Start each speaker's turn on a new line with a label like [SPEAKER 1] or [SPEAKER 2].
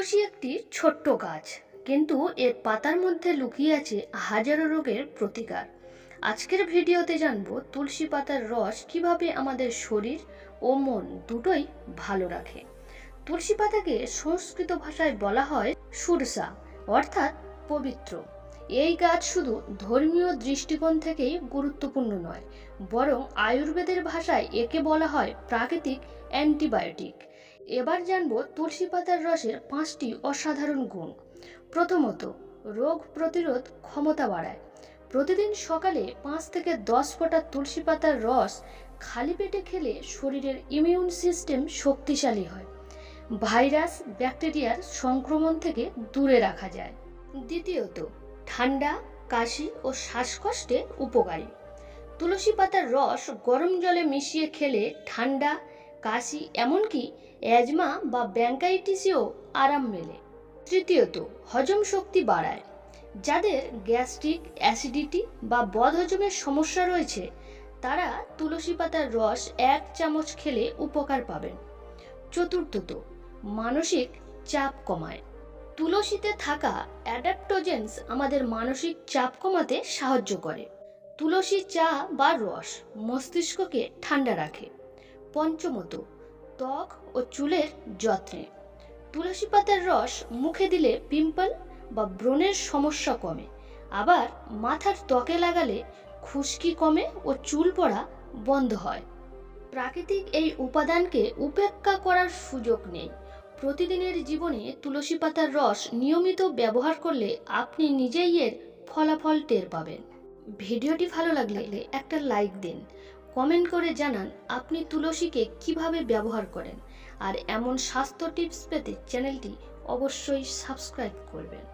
[SPEAKER 1] তুলসী একটি ছোট্ট গাছ, কিন্তু এর পাতার মধ্যে লুকিয়ে আছে হাজারো রোগের প্রতিকার। আজকের ভিডিওতে জানব তুলসী পাতার রস কীভাবে আমাদের শরীর ও মন দুটোই ভালো রাখে। তুলসী পাতাকে সংস্কৃত ভাষায় বলা হয় সুরসা, অর্থাৎ পবিত্র। এই গাছ শুধু ধর্মীয় দৃষ্টিকোণ থেকেই গুরুত্বপূর্ণ নয়, বরং আয়ুর্বেদের ভাষায় একে বলা হয় প্রাকৃতিক অ্যান্টিবায়োটিক। এবার জানব তুলসী পাতার রসের পাঁচটি অসাধারণ গুণ। প্রথমত, রোগ প্রতিরোধ ক্ষমতা বাড়ায়। প্রতিদিন সকালে পাঁচ থেকে দশ ফোঁটা তুলসী পাতার রস খালি পেটে খেলে শরীরের ইমিউন সিস্টেম শক্তিশালী হয়। ভাইরাস, ব্যাকটেরিয়ার সংক্রমণ থেকে দূরে রাখা যায়। দ্বিতীয়ত, ঠান্ডা, কাশি ও শ্বাসকষ্টে উপকারী। তুলসী পাতার রস গরম জলে মিশিয়ে খেলে ঠান্ডা কাশি, এমনকি অ্যাজমা বা ব্যাঙ্কাইটিসেও আরাম মেলে। তৃতীয়ত, হজম শক্তি বাড়ায়। যাদের গ্যাস্ট্রিক অ্যাসিডিটি বা বদহজমের সমস্যা রয়েছে, তারা তুলসী পাতার রস এক চামচ খেলে উপকার পাবেন। চতুর্থত, মানসিক চাপ কমায়। তুলসীতে থাকা অ্যাডাপ্টোজেন্স আমাদের মানসিক চাপ কমাতে সাহায্য করে। তুলসী চা বা রস মস্তিষ্ককে ঠান্ডা রাখে। পঞ্চমত, ত্বক ও চুলের যত্নে। তুলসী পাতার রস মুখে দিলে পিম্পল বা ব্রণের সমস্যা কমে। আবার মাথার ত্বকে লাগালে খুশকি কমে ও চুল পড়া বন্ধ হয়। প্রাকৃতিক এই উপাদানকে উপেক্ষা করার সুযোগ নেই। প্রতিদিনের জীবনে তুলসী পাতার রস নিয়মিত ব্যবহার করলে আপনি নিজেই এর ফলাফল টের পাবেন। ভিডিওটি ভালো লাগলে একটা লাইক দিন। কমেন্ট করে জানান আপনি তুলসীকে কীভাবে ব্যবহার করেন। আর এমন স্বাস্থ্য টিপস পেতে চ্যানেলটি অবশ্যই সাবস্ক্রাইব করবেন।